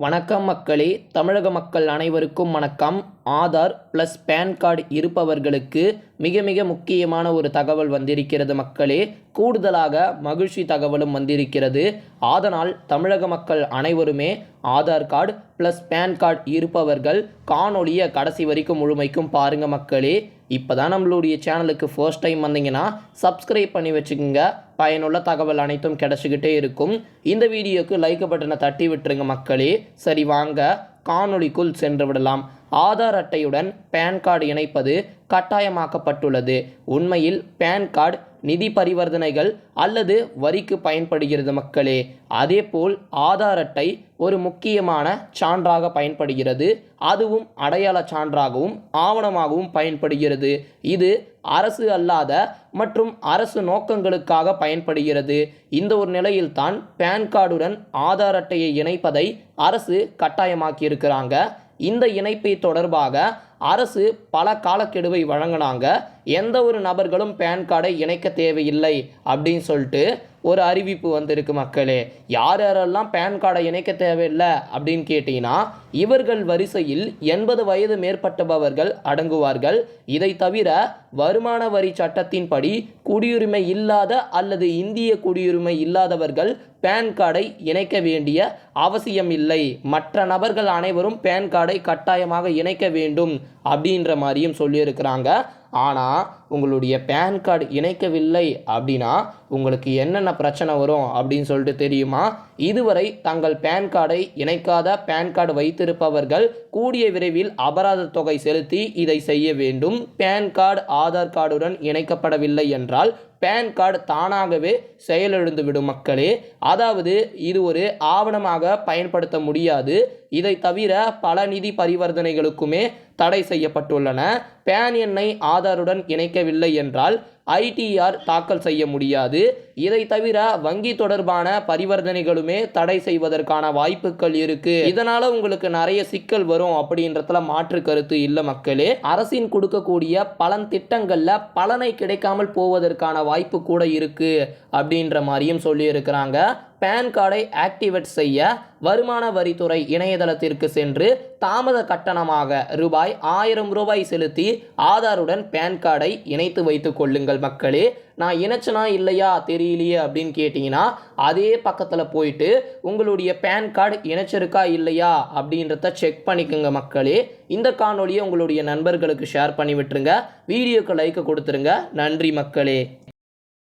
வணக்கம் மக்களே தமிழக மக்கள் அனைவருக்கும் வணக்கம். ஆதார் ப்ளஸ் பேன் கார்டு இருப்பவர்களுக்கு மிக மிக முக்கியமான ஒரு தகவல் வந்திருக்கிறது மக்களே. கூடுதலாக மகிழ்ச்சி தகவலும் வந்திருக்கிறது. அதனால் தமிழக மக்கள் அனைவருமே Aadhaar card plus PAN card இருப்பவர்கள் காணொளியை கடைசி வரைக்கும் முழுமைக்கும் பாருங்கள் மக்களே. இப்போ தான் நம்மளுடைய சேனலுக்கு ஃபர்ஸ்ட் டைம் வந்தீங்கன்னா சப்ஸ்கிரைப் பண்ணி வச்சுக்கோங்க. பயனுள்ள தகவல் அனைத்தும் கிடச்சிக்கிட்டே இருக்கும். இந்த வீடியோக்கு லைக் பட்டனை தட்டி விட்டுருங்க மக்களே. சரி வாங்க. காணொளிக்குள் சென்றுவிடலாம். ஆதார் அட்டையுடன் பேன் கார்டு இணைப்பது கட்டாயமாக்கப்பட்டுள்ளது. உண்மையில் பேன் கார்டு நிதி பரிவர்த்தனைகள் அல்லது வரிக்கு பயன்படுகிறது மக்களே. அதேபோல் ஆதார் அட்டை ஒரு முக்கியமான சான்றாக பயன்படுகிறது. அதுவும் அடையாள சான்றாகவும் ஆவணமாகவும் பயன்படுகிறது. இது அரசு அல்லாத மற்றும் அரசு நோக்கங்களுக்காக பயன்படுகிறது. இந்த ஒரு நிலையில்தான் பேன் கார்டுடன் ஆதார் அட்டையை இணைப்பதை அரசு கட்டாயமாக்கியிருக்கிறாங்க. இந்த இணைப்பை தொடர்பாக அரசு பல காலக்கெடுவை வழங்கினாங்க. எந்த ஒரு நபர்களும் பேன் கார்டை இணைக்க தேவையில்லை அப்படின்னு சொல்லிட்டு ஒரு அறிவிப்பு வந்திருக்கு மக்களே. யார் யாரெல்லாம் பேன் கார்டை இணைக்க தேவையில்லை அப்படின்னு கேட்டிங்கன்னா இவர்கள் வரிசையில் எண்பது வயது மேற்பட்டபவர்கள் அடங்குவார்கள். இதை தவிர வருமான வரி சட்டத்தின்படி குடியுரிமை இல்லாத அல்லது இந்திய குடியுரிமை இல்லாதவர்கள் பேன் கார்டை இணைக்க வேண்டிய அவசியம் இல்லை மற்ற நபர்கள் அனைவரும் பேன் கார்டை கட்டாயமாக இணைக்க வேண்டும் அப்படின்ற மாதிரியும் சொல்லியிருக்கிறாங்க. ஆனால் உங்களுடைய பேன் கார்டு இணைக்கவில்லை அப்படின்னா உங்களுக்கு என்னென்ன பிரச்சனை வரும் அப்படின்னு சொல்லிட்டு தெரியுமா? இதுவரை தங்கள் பேன் கார்டை இணைக்காத பேன் கார்டு வைத்திருப்பவர்கள் கூடிய விரைவில் அபராத தொகை செலுத்தி இதை செய்ய வேண்டும். பேன் கார்டு ஆதார் கார்டுடன் இணைக்கப்படவில்லை என்றால் பேன் கார்டு தானாகவே செயலிழந்து விடும் மக்களே. அதாவது இது ஒரு ஆவணமாக பயன்படுத்த முடியாது. இதை தவிர பல நிதி பரிவர்த்தனைகளுக்குமே தடை செய்யப்பட்டுள்ளன. பேன் எண்ணை ஆதாருடன் இணைக்கவில்லை என்றால் ஐடிஆர் தாக்கல் செய்ய முடியாது. இதை தவிர வங்கி தொடர்பான பரிவர்த்தனைகளுமே தடை செய்வதற்கான வாய்ப்புகள் இருக்கு. இதனால உங்களுக்கு நிறைய சிக்கல் வரும் அப்படின்றதுல மாற்று கருத்து இல்லை மக்களே. அரசின் கொடுக்கக்கூடிய பலன் திட்டங்கள்ல பலனை கிடைக்காமல் போவதற்கான வாய்ப்பு கூட இருக்கு அப்படின்ற மாதிரியும் சொல்லியிருக்கிறாங்க. பேன் கார்டை ஆக்டிவேட் செய்ய வருமான வரித்துறை இணையதளத்திற்கு சென்று தாமத கட்டணமாக ரூபாய் ஆயிரம் ரூபாய் செலுத்தி ஆதாருடன் பேன் கார்டை இணைத்து வைத்து கொள்ளுங்கள் மக்களே. நான் இணைச்சனா இல்லையா? தெரியலையே அப்படின்னு கேட்டிங்கன்னா அதே பக்கத்தில் போயிட்டு உங்களுடைய பேன் கார்டு இணைச்சிருக்கா இல்லையா? அப்படின்றத செக் பண்ணிக்கோங்க மக்களே. இந்த காணொலியை உங்களுடைய நண்பர்களுக்கு ஷேர் பண்ணி விட்டுருங்க. வீடியோக்கு லைக் கொடுத்துருங்க. நன்றி மக்களே.